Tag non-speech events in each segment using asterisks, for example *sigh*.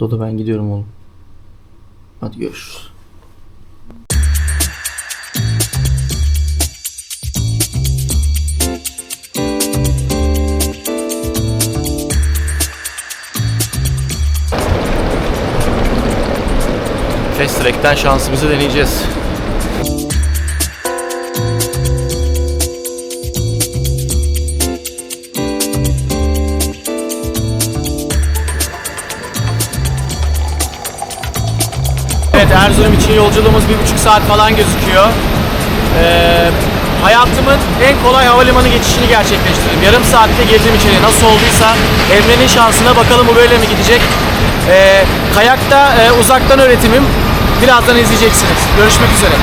Dodo ben gidiyorum oğlum. Hadi görüşürüz. Fast Track'ten şansımızı deneyeceğiz. Erzurum için yolculuğumuz bir buçuk saat falan gözüküyor. Ee, hayatımın en kolay havalimanı geçişini gerçekleştirdim. Yarım saatte girdim içeri. Nasıl olduysa Emre'nin şansına bakalım bu böyle mi gidecek. Ee, kayakta e, uzaktan öğretimim. Birazdan izleyeceksiniz. Görüşmek üzere.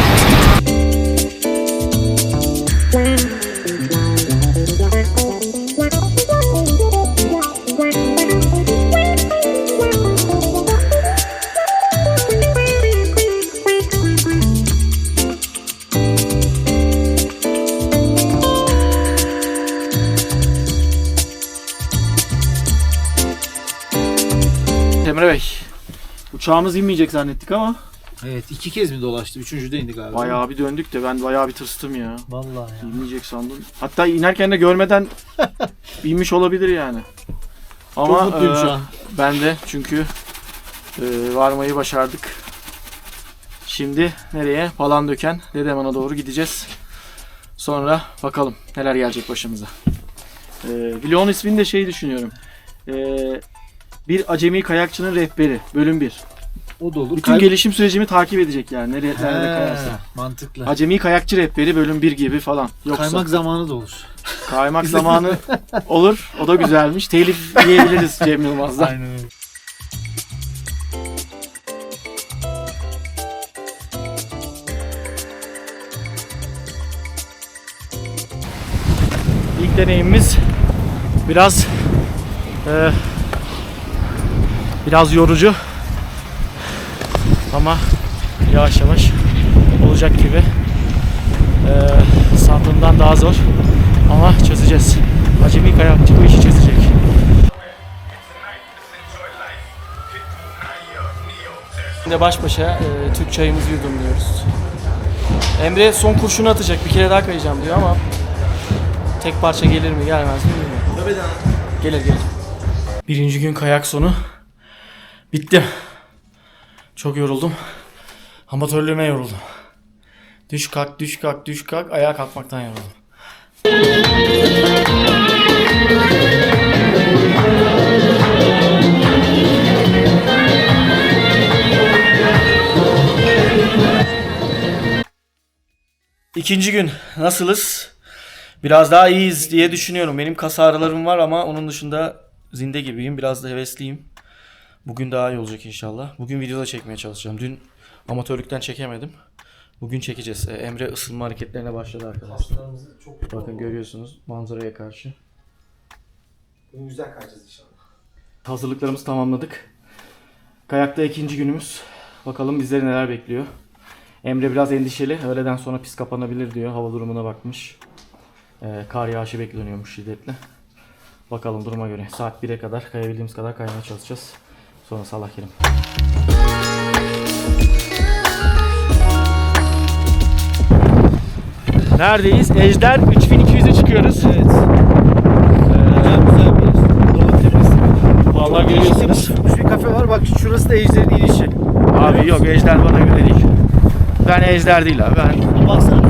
Uçağımız inmeyecek zannettik ama Evet iki kez mi dolaştı? Üçüncüde indi galiba. bayağı bir döndük de ben bayağı bir tırstım ya. Vallahi ya. İnmeyecek sandım. Hatta inerken de görmeden *laughs* inmiş olabilir yani. Ama Çok mutluyum e, şu an. ben de çünkü e, varmayı başardık. Şimdi nereye? Palandöken, Dedeman'a doğru gideceğiz. Sonra bakalım neler gelecek başımıza. E, Vlog'un ismini de şey düşünüyorum. E, bir acemi kayakçının rehberi bölüm 1. O da olur. Bütün Kay- gelişim sürecimi takip edecek yani. Nereye, nerede He, kayarsa. Mantıklı. Acemi kayakçı rehberi bölüm 1 gibi falan. Yoksa Kaymak zamanı da olur. Kaymak *laughs* zamanı olur. O da güzelmiş. Telif yiyebiliriz Cem Yılmaz'dan. Aynen öyle. İlk deneyimimiz biraz e, biraz yorucu. Ama yavaş yavaş olacak gibi. E, sandığımdan daha zor. Ama çözeceğiz. Acemi kayakçı bu işi çözecek. Şimdi baş başa e, Türk çayımızı yudumluyoruz. Emre son kurşunu atacak. Bir kere daha kayacağım diyor ama tek parça gelir mi gelmez mi bilmiyorum. Gelir gelir. Birinci gün kayak sonu. Bitti. Çok yoruldum. Amatörlüğüme yoruldum. Düş kalk düş kalk düş kalk ayağa kalkmaktan yoruldum. İkinci gün nasılız? Biraz daha iyiyiz diye düşünüyorum. Benim kas ağrılarım var ama onun dışında zinde gibiyim. Biraz da hevesliyim. Bugün daha iyi olacak inşallah. Bugün videoda çekmeye çalışacağım. Dün amatörlükten çekemedim. Bugün çekeceğiz. Ee, Emre ısınma hareketlerine başladı arkadaşlar. Bakın görüyorsunuz manzaraya karşı. Bugün güzel kayacağız inşallah. Hazırlıklarımızı tamamladık. Kayakta ikinci günümüz. Bakalım bizleri neler bekliyor. Emre biraz endişeli. Öğleden sonra pis kapanabilir diyor. Hava durumuna bakmış. Ee, kar yağışı bekleniyormuş şiddetli. Bakalım duruma göre. Saat 1'e kadar kayabildiğimiz kadar kaymaya çalışacağız. Sonra salak yerim. Neredeyiz? Ejder 3200'e çıkıyoruz. Evet. Tepesi. Vallahi görüyorsunuz. Tutmuş bir kafe var. Bak şurası da Ejder'in inişi. Abi yok Ejder bana göre değil. Ben Ejder değil abi. Ben Baksana.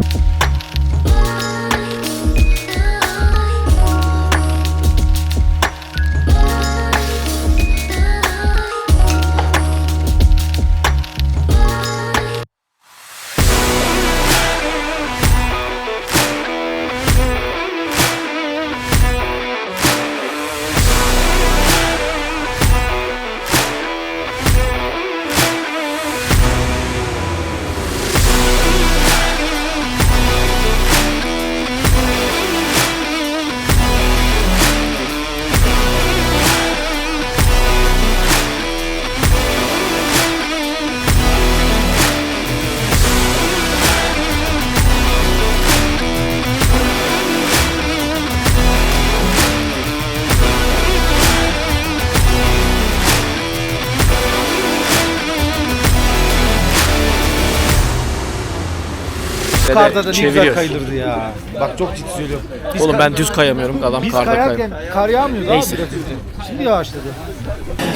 Karda da ne güzel çeviriyor. kayılırdı ya. Bak çok ciddi söylüyorum. Biz Oğlum ben düz kayamıyorum. Adam Biz karda kayarken kayıyor. kar yağmıyordu Neyse. abi biraz önce. Şimdi yağışladı.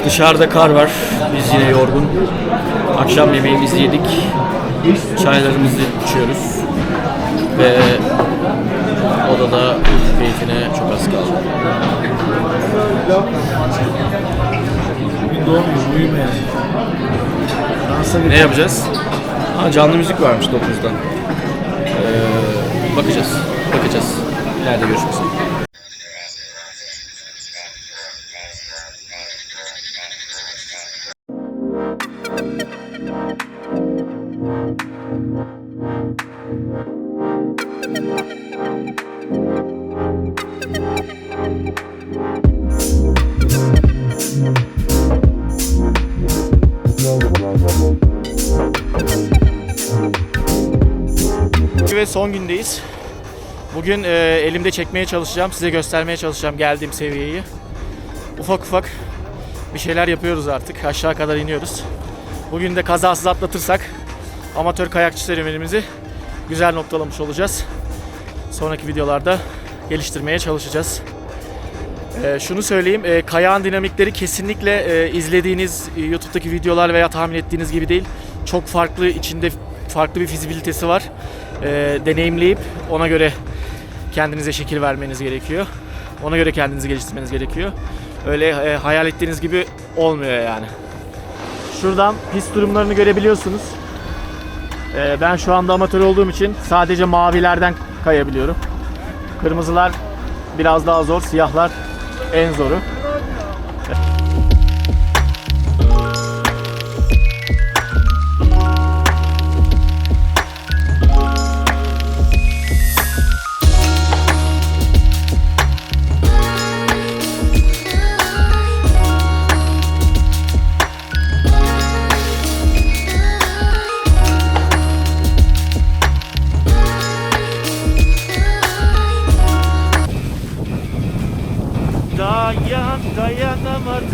Dışarıda kar var. Biz yine yorgun. Akşam yemeğimizi yedik. Çaylarımızı içiyoruz. Ve odada keyfine çok az kaldı. Bugün doğum günü uyuma yani. Dansa Ne yapacağız? Ha, canlı müzik varmış 9'dan. Bakacağız. Bakacağız. İleride görüşmek üzere. Ve son gündeyiz. Bugün e, elimde çekmeye çalışacağım, size göstermeye çalışacağım geldiğim seviyeyi. Ufak ufak bir şeyler yapıyoruz artık. Aşağı kadar iniyoruz. Bugün de kazasız atlatırsak amatör kayakçı serüvenimizi güzel noktalamış olacağız. Sonraki videolarda geliştirmeye çalışacağız. E, şunu söyleyeyim, e, kayağın dinamikleri kesinlikle e, izlediğiniz e, YouTube'daki videolar veya tahmin ettiğiniz gibi değil. Çok farklı, içinde farklı bir fizibilitesi var. E, deneyimleyip ona göre kendinize şekil vermeniz gerekiyor. Ona göre kendinizi geliştirmeniz gerekiyor. Öyle e, hayal ettiğiniz gibi olmuyor yani. Şuradan pist durumlarını görebiliyorsunuz. E, ben şu anda amatör olduğum için sadece mavilerden kayabiliyorum. Kırmızılar biraz daha zor, siyahlar en zoru.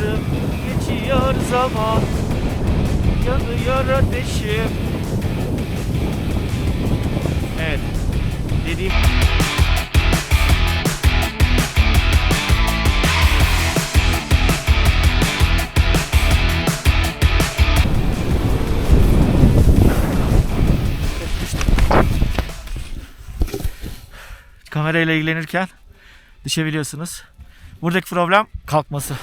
Dayanamadım Geçiyor zaman Yanıyor ateşim Evet Dediğim Kamerayla ilgilenirken düşebiliyorsunuz. Buradaki problem kalkması.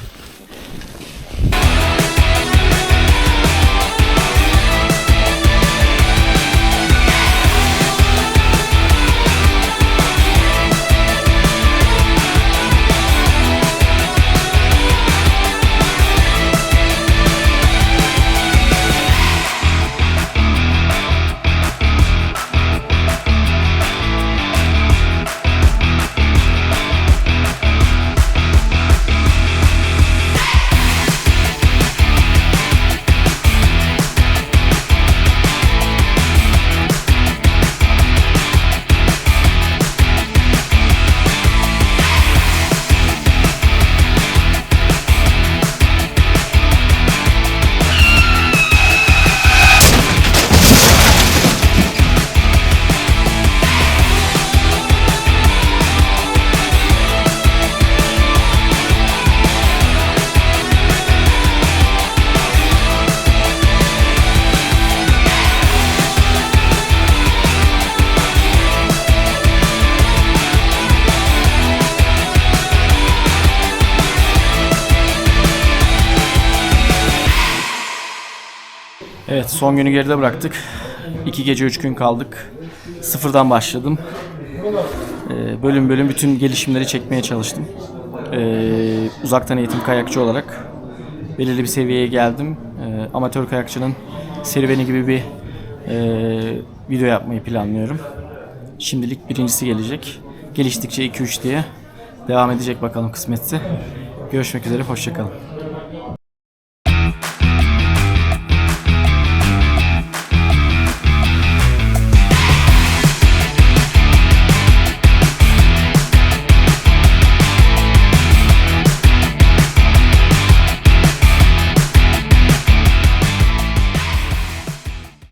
Evet son günü geride bıraktık. İki gece üç gün kaldık. Sıfırdan başladım. Ee, bölüm bölüm bütün gelişimleri çekmeye çalıştım. Ee, uzaktan eğitim kayakçı olarak belirli bir seviyeye geldim. Ee, amatör kayakçının serüveni gibi bir e, video yapmayı planlıyorum. Şimdilik birincisi gelecek. Geliştikçe 2-3 diye devam edecek bakalım kısmetse. Görüşmek üzere, hoşçakalın.